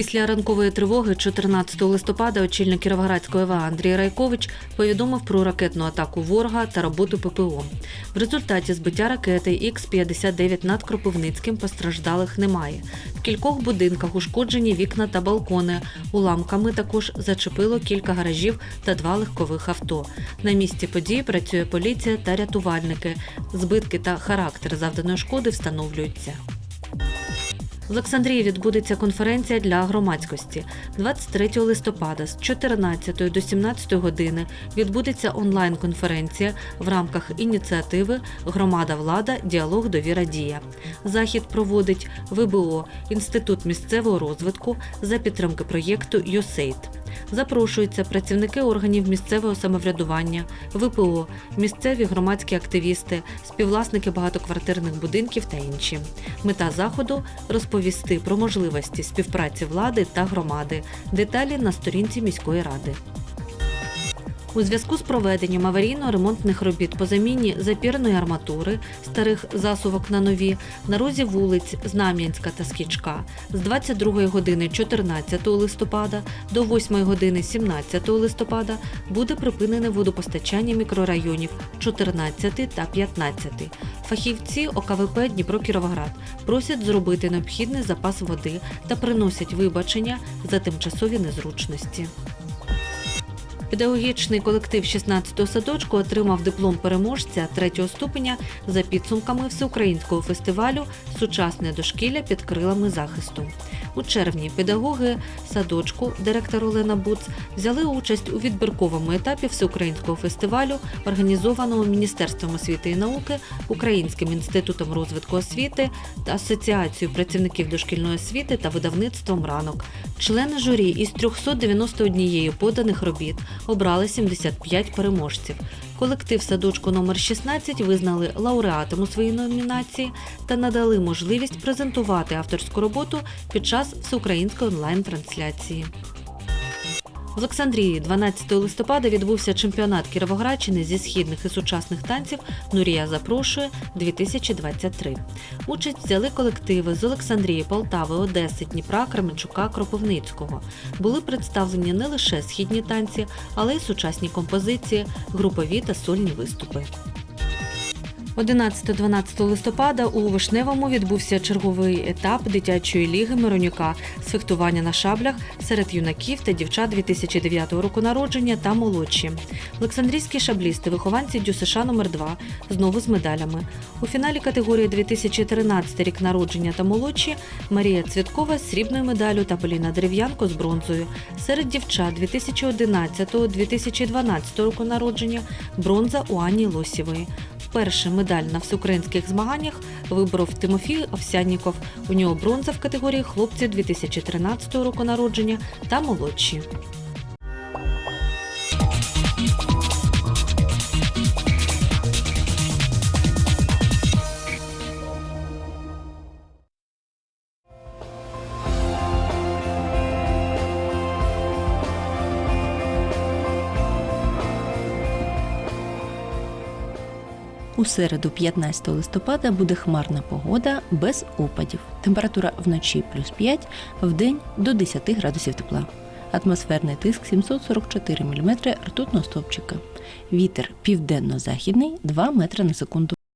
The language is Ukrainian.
Після ранкової тривоги 14 листопада очільник Кіровоградської ОВА Андрій Райкович повідомив про ракетну атаку ворога та роботу ППО. В результаті збиття ракети Х-59 над Кропивницьким постраждалих немає. В кількох будинках ушкоджені вікна та балкони. Уламками також зачепило кілька гаражів та два легкових авто. На місці події працює поліція та рятувальники. Збитки та характер завданої шкоди встановлюються. Олександрії відбудеться конференція для громадськості. 23 листопада з 14 до 17 години відбудеться онлайн-конференція в рамках ініціативи Громада влада діалог довіра дія. Захід проводить ВБО Інститут місцевого розвитку за підтримки проєкту «ЮСЕЙД». Запрошуються працівники органів місцевого самоврядування, ВПО, місцеві громадські активісти, співвласники багатоквартирних будинків та інші. Мета заходу розповісти про можливості співпраці влади та громади. Деталі на сторінці міської ради. У зв'язку з проведенням аварійно-ремонтних робіт по заміні запірної арматури старих засувок на нові на розі вулиць Знам'янська та Скічка з 22 години 14 листопада до 8 години 17 листопада буде припинене водопостачання мікрорайонів 14 та 15. Фахівці ОКВП Дніпро Кіровоград просять зробити необхідний запас води та приносять вибачення за тимчасові незручності. Педагогічний колектив 16-го садочку отримав диплом переможця третього ступеня за підсумками всеукраїнського фестивалю Сучасне дошкілля під крилами захисту. У червні педагоги садочку, директор Олена Буц, взяли участь у відбірковому етапі всеукраїнського фестивалю, організованого Міністерством освіти і науки, Українським інститутом розвитку освіти та Асоціацією працівників дошкільної освіти та видавництвом ранок. Члени журі із 391 поданих робіт обрали 75 переможців. Колектив садочку номер 16 визнали лауреатом у своїй номінації та надали можливість презентувати авторську роботу під час всеукраїнської онлайн-трансляції. В Олександрії 12 листопада відбувся чемпіонат Кіровоградщини зі східних і сучасних танців Нурія запрошує 2023. Участь взяли колективи з Олександрії, Полтави, Одеси, Дніпра, Кременчука, Кропивницького. Були представлені не лише східні танці, але й сучасні композиції, групові та сольні виступи. 11-12 листопада у Вишневому відбувся черговий етап дитячої ліги Миронюка з фехтування на шаблях серед юнаків та дівчат 2009 року народження та молодші. Олександрійські шаблісти, вихованці ДЮСШ номер 2 знову з медалями. У фіналі категорії 2013 рік народження та молодші Марія Цвіткова з срібною медаллю та Поліна Дерев'янко з бронзою. Серед дівчат 2011-2012 року народження бронза у Ані Лосєвої. Вперше медаль на всеукраїнських змаганнях виборов Тимофій Овсянніков. У нього бронза в категорії хлопці 2013 року народження та молодші. У середу, 15 листопада, буде хмарна погода без опадів. Температура вночі плюс 5, вдень до 10 градусів тепла. Атмосферний тиск 744 мм ртутного стовпчика. Вітер південно-західний 2 метри на секунду.